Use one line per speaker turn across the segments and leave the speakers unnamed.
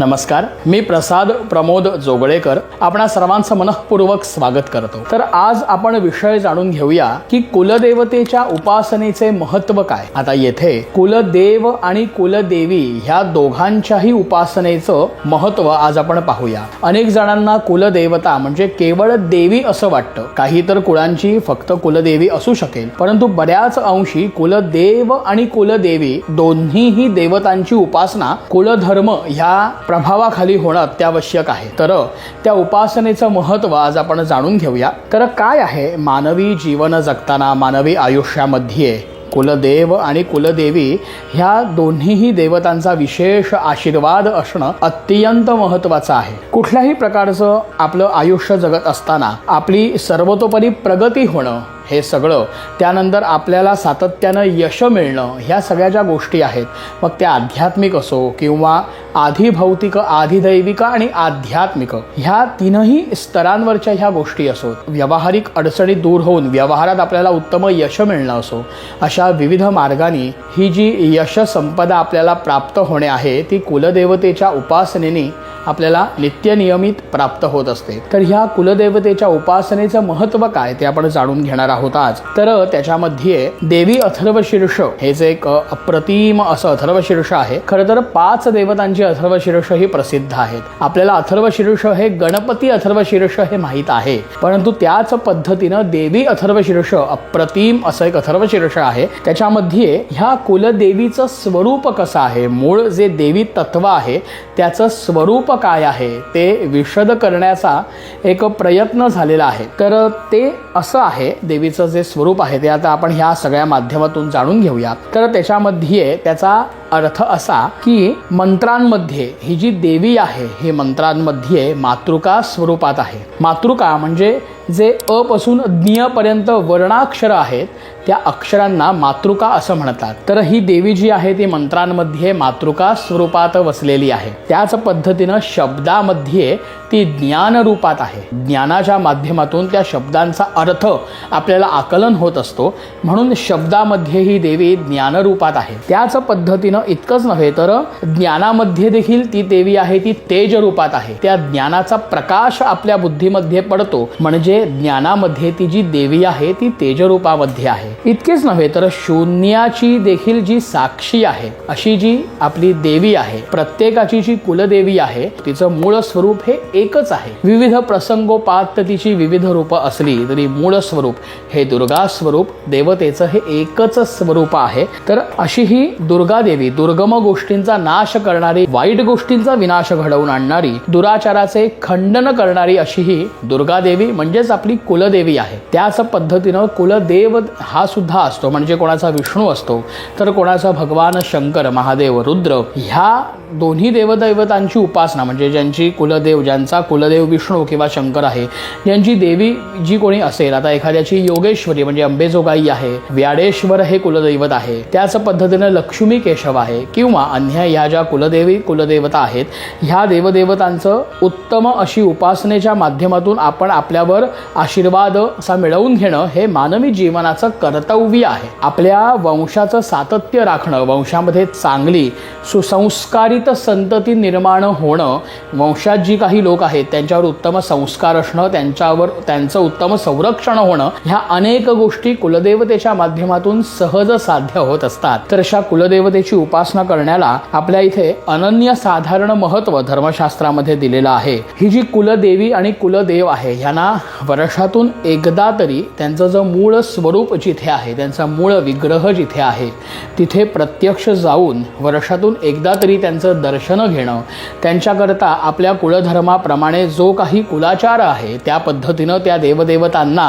नमस्कार मी प्रसाद प्रमोद जोगळेकर आपणा सर्वांचं मनःपूर्वक स्वागत करतो. तर आज आपण विषय जाणून घेऊया की कुलदेवतेच्या उपासनेचे महत्त्व काय? आता येथे कुलदेव आणि कुलदेवी ह्या दोघांच्याही उपासनेचं महत्त्व आज आपण पाहूया. अनेक जणांना कुलदेवता म्हणजे केवळ देवी असं वाटतं. काही तर कुळांची फक्त कुलदेवी असू शकेल. परंतु बऱ्याच अंशी कुलदेव आणि कुलदेवी दोन्हीही देवतांची उपासना कुलधर्म ह्या प्रभावाखाली होणं अत्यावश्यक आहे. तर त्या उपासनेचं महत्त्व आज आपण जाणून घेऊया. तर काय आहे मानवी जीवन जगताना मानवी आयुष्यामध्ये कुलदेव आणि कुलदेवी ह्या दोन्हीही देवतांचा विशेष आशीर्वाद असणं अत्यंत महत्त्वाचं आहे. कुठल्याही प्रकारचं आपलं आयुष्य जगत असताना आपली सर्वतोपरी प्रगती होणं हे सगळं. त्यानंतर आपल्याला सातत्यानं यश मिळणं ह्या सगळ्या ज्या गोष्टी आहेत मग त्या आध्यात्मिक असो किंवा आधिभौतिक आधिदैविक आणि आध्यात्मिक ह्या तीनही स्तरांवरच्या ह्या गोष्टी असो. व्यावहारिक अडचणी दूर होऊन व्यवहारात आपल्याला उत्तम यश मिळणं असो अशा विविध मार्गाने ही जी यश संपदा आपल्याला प्राप्त होणे आहे ती कुलदेवतेच्या उपासनेने आपल्याला नित्यनियमित प्राप्त होत असते. तर ह्या कुलदेवतेच्या उपासनेचं महत्त्व काय ते आपण जाणून घेणार आहोत. आज तर त्याच्यामध्ये देवी अथर्वशीर्ष हे जे एक अप्रतिम असं अथर्वशीर्ष आहे. खरं तर पाच देवतांची अथर्वशीर्ष ही प्रसिद्ध आहेत. आपल्याला अथर्वशीर्ष हे गणपती अथर्वशीर्ष हे माहीत आहे. परंतु त्याच पद्धतीनं देवी अथर्वशीर्ष अप्रतिम असं एक अथर्वशीर्ष आहे. त्याच्यामध्ये ह्या कुलदेवीचं स्वरूप कसं आहे? मूळ जे देवी तत्व आहे त्याचं स्वरूप काय आहे? ते विशद करण्याचा एक प्रयत्न झालेला आहे. तर ते असं आहे देवी देवीचं जे स्वरूप आहे ते आता आपण ह्या सगळ्या माध्यमातून जाणून घेऊया तर त्याच्यामध्ये त्याचा अर्थ असा की मंत्रांमध्ये ही जी देवी आहे ही मंत्रांमध्ये मातृका स्वरूपात आहे. मातृका म्हणजे जे अपासून ज्ञपर्यंत वर्णाक्षर आहेत त्या अक्षरांना मातृका असं म्हणतात. तर ही देवी जी आहे ती मंत्रांमध्ये मातृका स्वरूपात वसलेली आहे. त्याच पद्धतीनं शब्दामध्ये ती ज्ञान रूपात आहे. ज्ञानाच्या माध्यमातून त्या शब्दांचा अर्थ आपल्याला आकलन होत असतो. म्हणून शब्दामध्ये ही देवी ज्ञानरूपात आहे. त्याच पद्धतीनं इतकंच नव्हे तर ज्ञानामध्ये देखील ती देवी आहे ती तेज रूपात आहे. त्या ज्ञानाचा प्रकाश आपल्या बुद्धीमध्ये पडतो. म्हणजे ज्ञानामध्ये ती जी देवी आहे ती तेजरूपामध्ये आहे. इतकेच नव्हे तर शून्याची देखील जी साक्षी आहे अशी जी आपली देवी आहे प्रत्येकाची जी कुलदेवी आहे तिचं मूळ स्वरूप हे एकच आहे. विविध प्रसंगोपात तिची विविध रूपं असली तरी मूळ स्वरूप हे दुर्गा स्वरूप देवतेचं हे एकच स्वरूप आहे. तर अशी ही दुर्गा देवी दुर्गम गोष्टींचा नाश करणारी वाईट गोष्टींचा विनाश घडवून आणणारी दुराचाराचे खंडन करणारी अशी ही दुर्गा देवी म्हणजेच आपली कुलदेवी आहे. त्याच पद्धतीनं कुलदेव हा सुद्धा असतो. म्हणजे कोणाचा विष्णू असतो तर कोणाचा भगवान शंकर महादेव रुद्र ह्या दोन्ही देवदैवतांची उपासना म्हणजे ज्यांची कुलदेव ज्यांचा कुलदेव विष्णू किंवा शंकर आहे ज्यांची देवी जी कोणी असेल आता एखाद्याची योगेश्वरी म्हणजे अंबेजोगाई आहे व्याडेश्वर हे कुलदैवत आहे त्याच पद्धतीनं लक्ष्मी केशव आहे किंवा अन्य ह्या ज्या कुलदेवी कुलदेवता आहेत ह्या देवदेवतांचं उत्तम अशी उपासनेच्या माध्यमातून आपण आपल्यावर आशीर्वाद असा मिळवून घेणं हे मानवी जीवनाचं कर्तव्य आहे. आपल्या वंशाचं सातत्य राखणं वंशामध्ये चांगली सुसंस्कारी सुसंस्कारित संतती निर्माण होणं वंशात जी काही लोक आहेत त्यांच्यावर उत्तम संस्कार असणं त्यांच्यावर त्यांचं उत्तम संरक्षण होणं ह्या अनेक गोष्टी कुलदेवतेच्या माध्यमातून सहज साध्य होत असतात. तर अशा कुलदेवतेची उपासना करण्याला आपल्या इथे अनन्य साधारण महत्त्व धर्मशास्त्रामध्ये दिलेलं आहे. ही जी कुलदेवी आणि कुलदेव आहे ह्यांना वर्षातून एकदा तरी त्यांचं जो मूळ स्वरूप जिथे आहे त्यांचा मूळ विग्रह जिथे आहे तिथे प्रत्यक्ष जाऊन वर्षातून एकदा तरी त्यांचं दर्शन घेणं. त्यांच्याकरता आपल्या कुलधर्माप्रमाणे जो काही कुलाचार आहे त्या पद्धतीनं त्या देवदेवतांना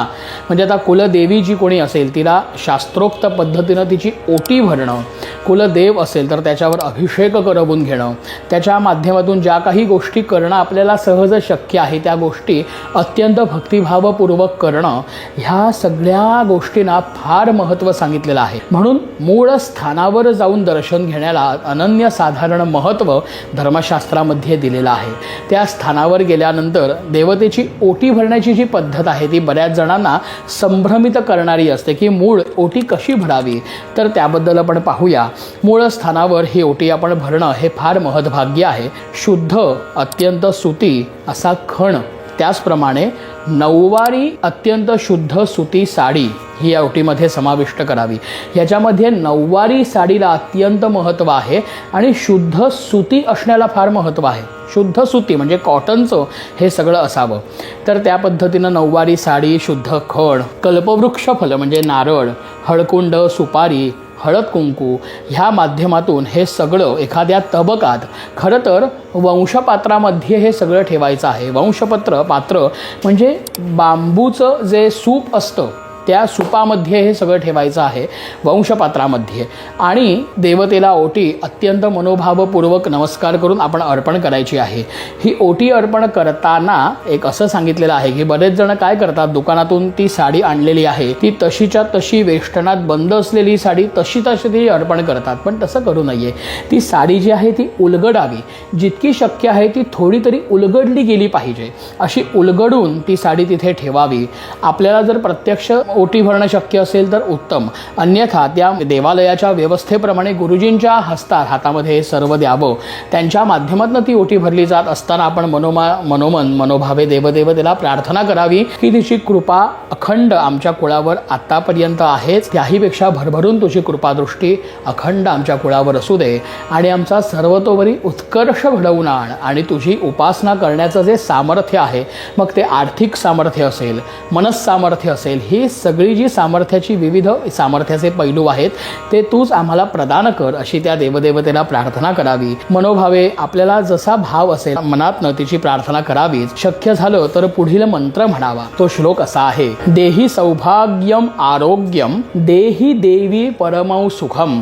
म्हणजे आता कुलदेवी जी कोणी असेल तिला शास्त्रोक्त पद्धतीनं तिची ओटी भरणं. कुलदेव असेल तर त्याच्यावर अभिषेक करवून घेणं. त्याच्या माध्यमातून ज्या काही गोष्टी करणं आपल्याला सहज शक्य आहे त्या गोष्टी अत्यंत भक्तिभावपूर्वक करणं ह्या सगळ्या गोष्टींना फार महत्त्व सांगितलेलं आहे. म्हणून मूळ स्थानावर जाऊन दर्शन घेण्याला अनन्यसाधारण महत्त्व महत्त्व धर्मशास्त्रामध्ये दिलेलं आहे. त्या स्थानावर गेल्यानंतर देवतेची ओटी भरण्याची जी पद्धत आहे ती बऱ्याच जणांना संभ्रमित करणारी असते की मूळ ओटी कशी भरावी? तर त्याबद्दल आपण पाहूया. मूळ स्थानावर ही ओटी आपण भरणं हे फार महत्भाग्य आहे. शुद्ध अत्यंत सुती असा खण त्याचप्रमाणे नऊवारी अत्यंत शुद्ध सुती साडी ही या ओटीमध्ये समाविष्ट करावी. याच्यामध्ये नऊवारी साडीला अत्यंत महत्त्व आहे आणि शुद्ध सुती असण्याला फार महत्त्व आहे. शुद्ध सुती म्हणजे कॉटनचं हे सगळं असावं. तर त्या पद्धतीनं नऊवारी साडी शुद्ध खण कल्पवृक्ष फल म्हणजे नारळ हळकुंड सुपारी हळद कुंकू ह्या माध्यमातून हे सगळं एखाद्या तबकात खरं तर वंशपात्रामध्ये हे सगळं ठेवायचं आहे. वंशपत्र पात्र म्हणजे बांबूचं जे सूप असतं त्या सुपामध्ये हे सगळं ठेवायचं आहे वंशपात्रामध्ये. आणि देवतेला ओटी अत्यंत मनोभावपूर्वक नमस्कार करून आपण अर्पण करायची आहे. ही ओटी अर्पण करताना एक असं सांगितलेलं आहे की बरेच जण काय करतात दुकानातून ती साडी आणलेली आहे. ती तशीच्या तशी वेष्टनात बंद असलेली साडी तशी तशी ती अर्पण करतात पण तसं करू नये. ती साडी जी आहे ती उलगडावी. जितकी शक्य आहे ती थोडी तरी उलगडली गेली पाहिजे. अशी उलगडून ती साडी तिथे ठेवावी. आपल्याला जर प्रत्यक्ष ओटी भरणं शक्य असेल तर उत्तम. अन्यथा त्या देवालयाच्या व्यवस्थेप्रमाणे गुरुजींच्या हस्तात हातामध्ये हे सर्व द्यावं. त्यांच्या माध्यमातून ती ओटी भरली जात असताना आपण मनोमा मनोमन मनोभावे देवदेवतेला प्रार्थना करावी. की तिची कृपा अखंड आमच्या कुळावर आत्तापर्यंत आहेच. त्याहीपेक्षा भरभरून तुझी कृपादृष्टी अखंड आमच्या कुळावर असू दे आणि आमचा सर्वतोपरी उत्कर्ष घडवून आण आणि तुझी उपासना करण्याचं जे सामर्थ्य आहे मग ते आर्थिक सामर्थ्य असेल मनस्सामर्थ्य असेल ही सगळी जी सामर्थ्याची विविध सामर्थ्याचे पैलू आहेत ते तूच आम्हाला प्रदान कर अशी त्या देवदेवतेला प्रार्थना करावी. मनोभावे आपल्याला जसा भाव असेल मनातनं तिची प्रार्थना करावी. शक्य झालं तर पुढील मंत्र म्हणावा. तो श्लोक असा आहे देही सौभाग्यम आरोग्यम देही देवी परमौ सुखम.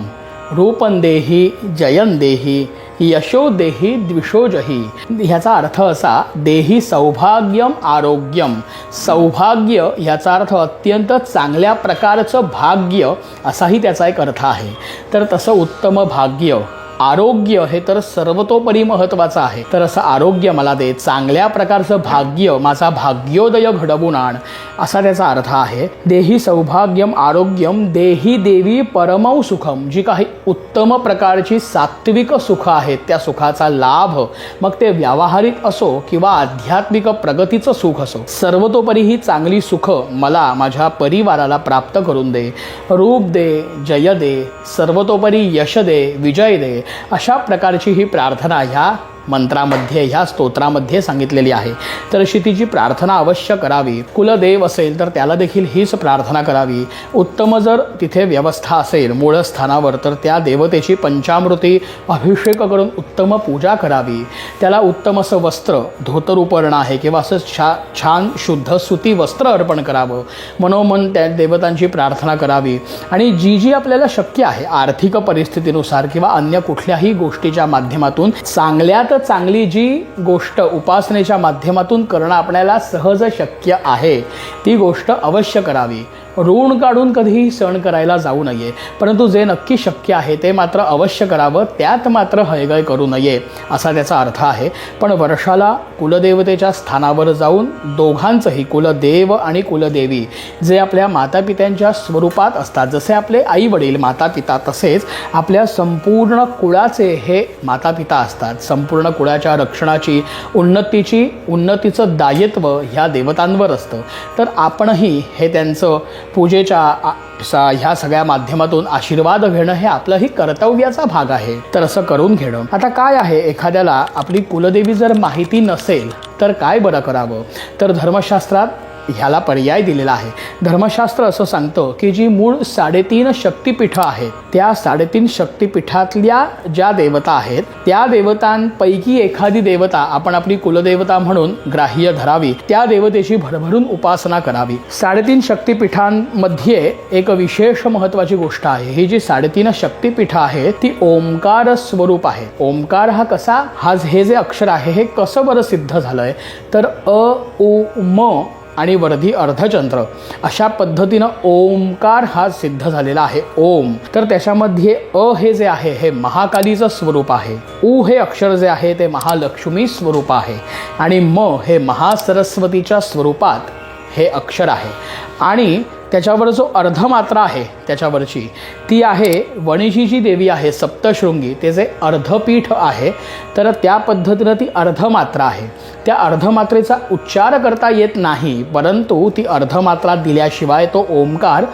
रूपन देही जयन देही यशो देही द्विषोजही ह्याचा अर्थ असा देही सौभाग्यम आरोग्यम. सौभाग्य ह्याचा अर्थ अत्यंत चांगल्या प्रकारचं भाग्य असाही त्याचा एक अर्थ आहे. तर तसं उत्तम भाग्य. आरोग्य हे तर सर्वतोपरी महत्त्वाचं आहे. तर असं आरोग्य मला दे चांगल्या प्रकारचं भाग्य माझा भाग्योदय घडवून आण असा त्याचा अर्थ आहे. देही सौभाग्यम आरोग्यम देही देवी परमौ सुखम. जी काही उत्तम प्रकारची सात्विक सुख आहेत त्या सुखाचा लाभ मग ते व्यावहारिक असो किंवा आध्यात्मिक प्रगतीचं सुख असो सर्वतोपरी ही चांगली सुख मला माझ्या परिवाराला प्राप्त करून दे. रूप दे जय दे सर्वतोपरी यश दे विजय दे अशा प्रकारची ही प्रार्थना ह्या मंत्रामध्ये ह्या स्तोत्रामध्ये सांगितलेली आहे. तर अशी तिची प्रार्थना अवश्य करावी. कुलदेव असेल तर त्याला देखील हीच प्रार्थना करावी. उत्तम जर तिथे व्यवस्था असेल मूळ स्थानावर तर त्या देवतेची पंचामृती अभिषेक करून उत्तम पूजा करावी. त्याला उत्तम असं वस्त्र धोतर उपर्ण आहे किंवा असं छा छान शुद्ध सुती वस्त्र अर्पण करावं. मनोमन त्या देवतांची प्रार्थना करावी. आणि जी जी आपल्याला शक्य आहे आर्थिक परिस्थितीनुसार किंवा अन्य कुठल्याही गोष्टीच्या माध्यमातून चांगल्यात चांगली जी गोष्ट उपासनेच्या माध्यमातून करणं आपल्याला सहज शक्य आहे ती गोष्ट अवश्य करावी. ऋण काढून कधीही सण करायला जाऊ नये. परंतु जे नक्की शक्य आहे ते मात्र अवश्य करावं त्यात मात्र हयगय करू नये असा त्याचा अर्थ आहे. पण वर्षाला कुलदेवतेच्या स्थानावर जाऊन दोघांचंही कुलदेव आणि कुलदेवी जे आपल्या मातापित्यांच्या स्वरूपात असतात जसे आपले आई वडील मातापिता तसेच आपल्या संपूर्ण कुळाचे हे मातापिता असतात. संपूर्ण कुळाच्या रक्षणाची उन्नतीची उन्नतीचं दायित्व ह्या देवतांवर असतं. तर आपणही हे त्यांचं पूजेच्या सा ह्या सगळ्या माध्यमातून आशीर्वाद घेणं हे आपलंही कर्तव्याचा भाग आहे. तर असं करून घेणं. आता काय आहे? एखाद्याला आपली कुलदेवी जर माहिती नसेल तर काय बरं करावं? तर धर्मशास्त्रात ह्याला पर्याय दिलेला आहे. धर्मशास्त्र असं सांगतं की जी मूळ साडेतीन शक्तिपीठं आहेत त्या साडेतीन शक्तिपीठातल्या ज्या देवता आहेत त्या देवतांपैकी एखादी देवता आपण आपली कुलदेवता म्हणून ग्राह्य धरावी त्या देवतेची भरभरून उपासना करावी. साडेतीन शक्तिपीठांमध्ये एक विशेष महत्त्वाची गोष्ट आहे. ही जी साडेतीन शक्तिपीठं आहेत ती ओंकार स्वरूप आहे. ओंकार हा कसा? हा हे जे अक्षर आहे हे कसं बरं सिद्ध झालंय? तर अ उ म आणि वर्धी अर्धचंद्र. अशा पद्धतीनं ओंकार हा सिद्ध झालेला आहे. ओम. तर त्याच्यामध्ये अ हे जे आहे हे महाकालीचं स्वरूप आहे. उ हे अक्षर जे आहे ते महालक्ष्मी स्वरूप आहे. आणि म हे महासरस्वतीच्या स्वरूपात हे अक्षर आहे. आणि त्याच्यावर जो अर्धमात्रा आहे त्याच्यावरची ती आहे वणिजी जी देवी आहे सप्तशृंगी. ते जे अर्धपीठ आहे तर त्या पद्धतीनं ती अर्धमात्रा आहे. त्या अर्धमात्रेचा उच्चार करता येत नाही परंतु ती अर्धमात्रा दिल्याशिवाय तो ओंकार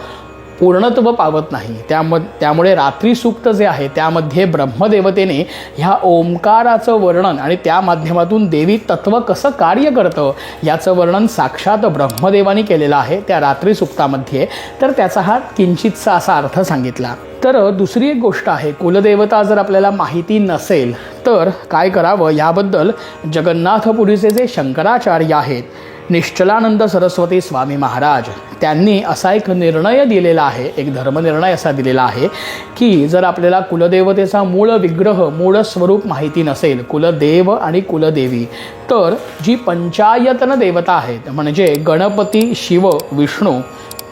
पूर्णत्व पावत नाही. त्याम त्यामुळे रात्री सूक्त जे आहे त्यामध्ये ब्रह्मदेवतेने ह्या ओंकाराचं वर्णन आणि त्या माध्यमातून देवी तत्व कसं कार्य करतं याचं वर्णन साक्षात ब्रह्मदेवाने केलेलं आहे त्या रात्री सुक्तामध्ये तर त्याचा हा किंचितचा असा अर्थ सांगितला. तर दुसरी एक गोष्ट आहे कुलदेवता जर आपल्याला माहिती नसेल तर काय करावं? याबद्दल जगन्नाथपुरीचे जे शंकराचार्य आहेत निश्चलानंद सरस्वती स्वामी महाराज त्यांनी असा एक निर्णय दिलेला आहे एक धर्मनिर्णय असा दिलेला आहे की जर आपल्याला कुलदेवतेचा मूळ विग्रह मूळ स्वरूप माहिती नसेल कुलदेव आणि कुलदेवी तर जी पंचायतन देवता आहेत म्हणजे गणपती शिव विष्णू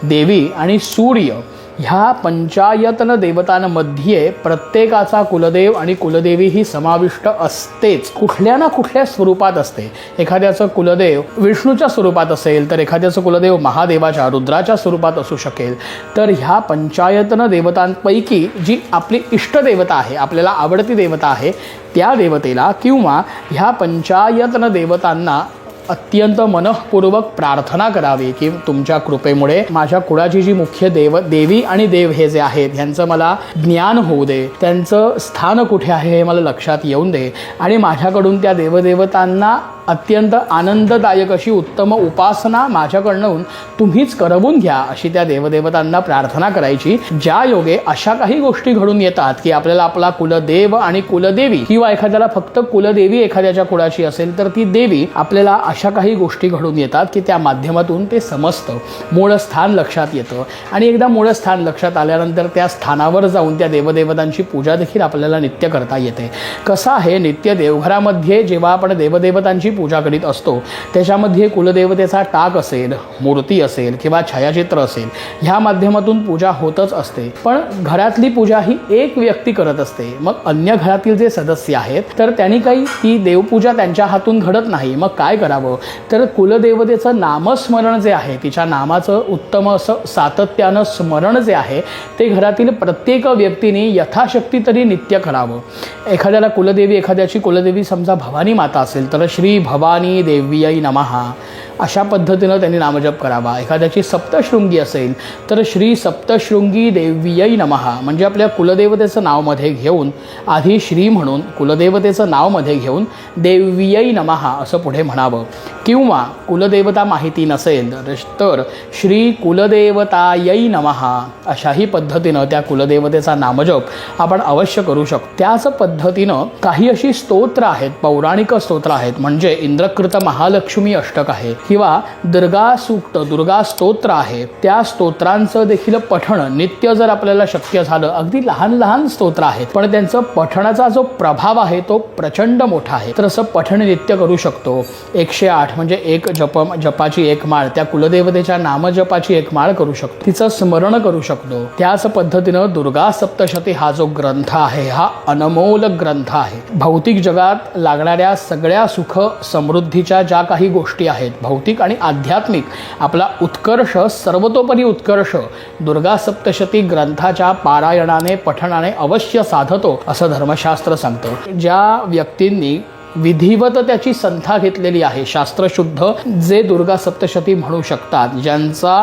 देवी आणि सूर्य ह्या पंचायतन देवतांमध्ये प्रत्येकाचा कुलदेव आणि कुलदेवी ही समाविष्ट असतेच. कुठल्या ना कुठल्या स्वरूपात असते. एखाद्याचं कुलदेव विष्णूच्या स्वरूपात असेल तर एखाद्याचं कुलदेव महादेवाच्या रुद्राच्या स्वरूपात असू शकेल. तर ह्या पंचायतन देवतांपैकी जी आपली इष्टदेवता आहे आपल्याला आवडती देवता आहे त्या देवतेला किंवा ह्या पंचायतन देवतांना अत्यंत मनःपूर्वक प्रार्थना करावी की तुमच्या कृपेमुळे माझ्या कुळाची जी मुख्य देव देवी आणि देव हे जे आहेत ह्यांचं मला ज्ञान होऊ दे. त्यांचं स्थान कुठे आहे हे मला लक्षात येऊन दे. आणि माझ्याकडून त्या देवदेवतांना अत्यंत आनंददायक अशी उत्तम उपासना माझ्याकडनं तुम्हीच करवून घ्या अशी त्या देवदेवतांना प्रार्थना करायची. ज्या योगे अशा काही गोष्टी घडून येतात की आपल्याला आपला कुलदेव आणि कुलदेवी किंवा एखाद्याला फक्त कुलदेवी एखाद्याच्या कुळाची असेल तर ती देवी आपल्याला अशा काही गोष्टी घडून येतात की त्या माध्यमातून ते समजतं. मूळ स्थान लक्षात येतं. आणि एकदा मूळ स्थान लक्षात आल्यानंतर त्या स्थानावर जाऊन त्या देवदेवतांची पूजा देखील आपल्याला नित्य करता येते. कसं आहे नित्य देवघरामध्ये जेव्हा आपण देवदेवतांची पूजा करीत असतो. त्याच्यामध्ये कुलदेवतेचा टाक असेल मूर्ती असेल किंवा छायाचित्र असेल ह्या माध्यमातून पूजा होतच असते. पण घरातली पूजा ही एक व्यक्ती करत असते. मग अन्य घरातील जे सदस्य आहेत तर त्यांनी काही ती देवपूजा त्यांच्या हातून घडत नाही. मग काय करावं? तर कुलदेवतेचं नामस्मरण जे आहे तिच्या नामाचं उत्तम असं सातत्यानं स्मरण जे आहे ते घरातील प्रत्येक व्यक्तीने यथाशक्ती तरी नित्य करावं. एखाद्याला कुलदेवी एखाद्याची कुलदेवी समजा भवानी माता असेल तर श्री भवानी देव्यै नमः। अशा पद्धतीनं त्यांनी नामजप करावा. एखाद्याची सप्तशृंगी असेल तर श्री सप्तशृंगी देव्यई नमहा म्हणजे आपल्या कुलदेवतेचं नावमध्ये घेऊन आधी श्री म्हणून कुलदेवतेचं नावमध्ये घेऊन देव्यई नमहा असं पुढे म्हणावं. किंवा कुलदेवता माहिती नसेल तर- श्री कुलदेवतायै नमहा अशाही पद्धतीनं त्या कुलदेवतेचा नामजप आपण अवश्य करू शकतो. त्याच पद्धतीनं काही अशी स्तोत्र आहेत पौराणिक स्तोत्र आहेत. म्हणजे इंद्रकृत महालक्ष्मी अष्टक आहे. किंवा दुर्गा सूक्त दुर्गा स्तोत्र आहे त्या स्तोत्रांचं देखील पठण नित्य जर आपल्याला शक्य झालं अगदी लहान लहान स्तोत्र आहेत पण त्यांचं पठणाचा जो प्रभाव आहे तो प्रचंड मोठा आहे. तर असं पठण नित्य करू शकतो. एकशे आठ म्हणजे एक जप जपाची एक माळ त्या कुलदेवतेच्या नामजपाची एक माळ करू शकतो. तिचं स्मरण करू शकतो. त्याच पद्धतीनं दुर्गा सप्तशती हा जो ग्रंथ आहे हा अनमोल ग्रंथ आहे. भौतिक जगात लागणाऱ्या सगळ्या सुख समृद्धीच्या ज्या काही गोष्टी आहेत भौतिक भौतिक आणि आध्यात्मिक. आपला उत्कर्ष सर्वतोपरी उत्कर्ष दुर्गा सप्तशती ग्रंथाच्या पारायणाने पठणाने अवश्य साधतो असं धर्मशास्त्र सांगतं. ज्या व्यक्तींनी विधिवत त्याची संथा घेतलेली आहे शास्त्रशुद्ध जे दुर्गा सप्तशती म्हणू शकतात ज्यांचा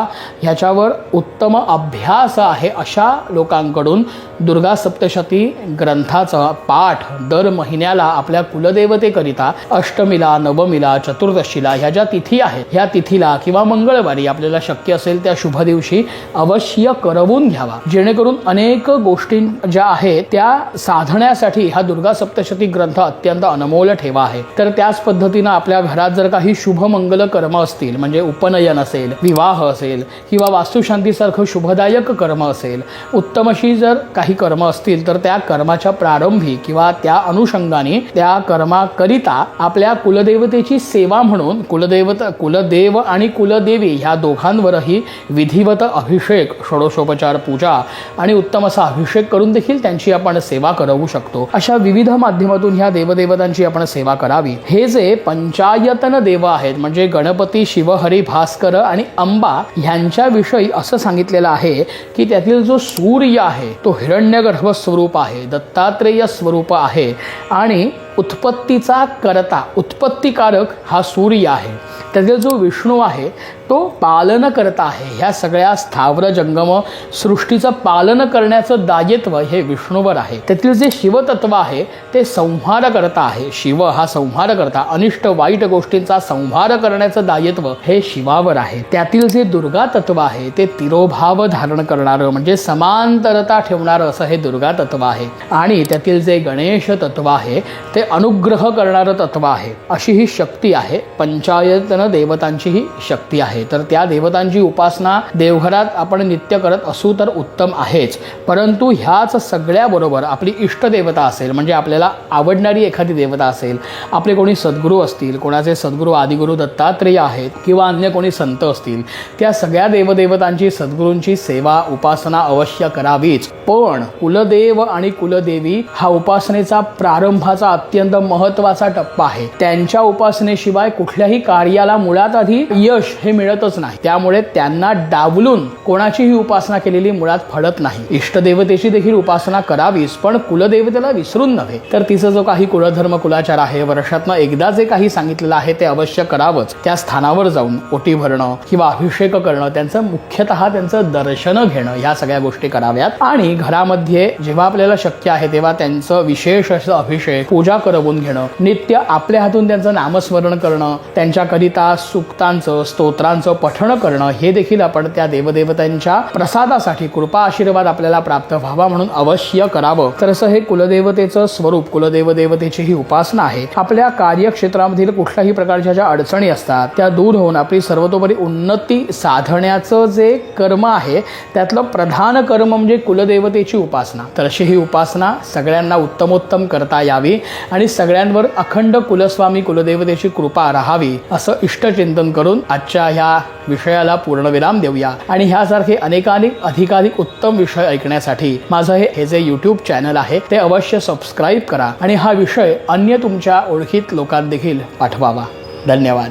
ह्याच्यावर उत्तम अभ्यास आहे अशा लोकांकडून दुर्गा सप्तशती ग्रंथाचा पाठ दर महिन्याला आपल्या कुलदेवतेकरिता अष्टमीला नवमीला चतुर्दशीला ह्या ज्या तिथी आहेत ह्या तिथीला किंवा मंगळवारी आपल्याला शक्य असेल त्या शुभ दिवशी अवश्य करवून घ्यावा. जेणेकरून अनेक गोष्टी ज्या आहेत त्या साधण्यासाठी हा दुर्गा सप्तशती ग्रंथ अत्यंत अनमोल ठेवा आहे. तर त्याच पद्धतीनं आपल्या घरात जर काही शुभ मंगल कर्म असतील म्हणजे उपनयन असेल विवाह असेल किंवा वास्तुशांतीसारखं शुभदायक कर्म असेल उत्तमशी जर काही काही कर्म असतील तर त्या कर्माच्या प्रारंभी किंवा त्या अनुषंगाने त्या कर्माकरिता आपल्या कुलदेवतेची सेवा म्हणून कुलदेवत कुलदेव आणि कुलदेवी ह्या दोघांवरही विधिवत अभिषेक षोडशोपचार पूजा आणि उत्तम असा अभिषेक करून देखील त्यांची आपण सेवा करवू शकतो. अशा विविध माध्यमातून ह्या देवदेवतांची आपण सेवा करावी. हे जे पंचायतन देव आहेत म्हणजे गणपती शिवहरी भास्कर आणि अंबा ह्यांच्याविषयी असं सांगितलेलं आहे की त्यातील जो सूर्य आहे तो हिरण हिरण्यगर्भ स्वरूप आहे दत्तात्रेय स्वरूप आहे आणि उत्पत्तीचा करता उत्पत्तिकारक हा सूर्य आहे. त्यातील जो विष्णू आहे तो पालन करता आहे. ह्या सगळ्या स्थावर जंगम सृष्टीचं पालन करण्याचं दायित्व हे विष्णूवर आहे. त्यातील जे शिवतत्व आहे ते संहार करता आहे. शिव हा संहार करता अनिष्ट वाईट गोष्टींचा संहार करण्याचं दायित्व हे शिवावर आहे. त्यातील जे दुर्गा तत्व आहे ते तिरोभाव धारण करणारं म्हणजे समांतरता ठेवणारं असं हे दुर्गा तत्व आहे. आणि त्यातील जे गणेश तत्व आहे ते अनुग्रह करणारं तत्व आहे. अशी ही शक्ती आहे पंचायतन देवतांची ही शक्ती आहे. तर त्या देवतांची उपासना देवघरात आपण नित्य करत असू तर उत्तम आहेच. परंतु ह्याच सगळ्याबरोबर आपली इष्टदेवता असेल म्हणजे आपल्याला आवडणारी एखादी देवता असेल आपले कोणी सद्गुरू असतील कोणाचे सद्गुरू आदिगुरू दत्तात्रेय आहेत किंवा अन्य कोणी संत असतील त्या सगळ्या देवदेवतांची सद्गुरूंची सेवा उपासना अवश्य करावीच. पण कुलदेव आणि कुलदेवी हा उपासनेचा प्रारंभाचा अत्यंत महत्त्वाचा टप्पा आहे. त्यांच्या उपासनेशिवाय कुठल्याही कार्याला मुळात आधी यश हे मिळतच नाही. त्यामुळे त्यांना डावलून कोणाचीही उपासना केलेली मुळात फळत नाही. इष्टदेवतेची देखील उपासना करावीच पण कुलदेवतेला विसरून नव्हे. तर तिचं जो काही कुलधर्म कुलाचार आहे वर्षातनं एकदा जे काही सांगितलेलं आहे ते अवश्य करावंच. त्या स्थानावर जाऊन ओटी भरणं किंवा अभिषेक करणं त्यांचं मुख्यतः त्यांचं दर्शन घेणं ह्या सगळ्या गोष्टी कराव्यात. आणि घरामध्ये जेव्हा आपल्याला शक्य आहे तेव्हा त्यांचं विशेष असं अभिषेक पूजा करवून घेणं नित्य आपल्या हातून त्यांचं नामस्मरण करणं त्यांच्याकरिता सुक्तांचं स्तोत्रांचं पठण करणं हे देखील आपण त्या देवदेवतांच्या प्रसादासाठी कृपा आशीर्वाद आपल्याला प्राप्त व्हावा म्हणून अवश्य करावं. तर असं हे कुलदेवतेचं स्वरूप कुलदेव देवतेची ही उपासना आहे. आपल्या कार्यक्षेत्रामधील कुठल्याही प्रकारच्या ज्या अडचणी असतात त्या दूर होऊन आपली सर्वतोपरी उन्नती साधण्याचं जे कर्म आहे त्यातलं प्रधान कर्म म्हणजे कुलदेवतेची उपासना. तर अशी ही उपासना सगळ्यांना उत्तमोत्तम करता यावी आणि सगळ्यांवर अखंड कुलस्वामी कुलदेवतेची कृपा राहावी असं इष्टचिंतन करून आजच्या ह्या विषयाला पूर्णविराम देऊया. आणि ह्यासारखे अनेकाधिक अधिकाधिक उत्तम विषय ऐकण्यासाठी माझं हे हे जे यूट्यूब चॅनल आहे ते अवश्य सबस्क्राईब करा. आणि हा विषय अन्य तुमच्या ओळखीत लोकांत देखील पाठवावा. धन्यवाद.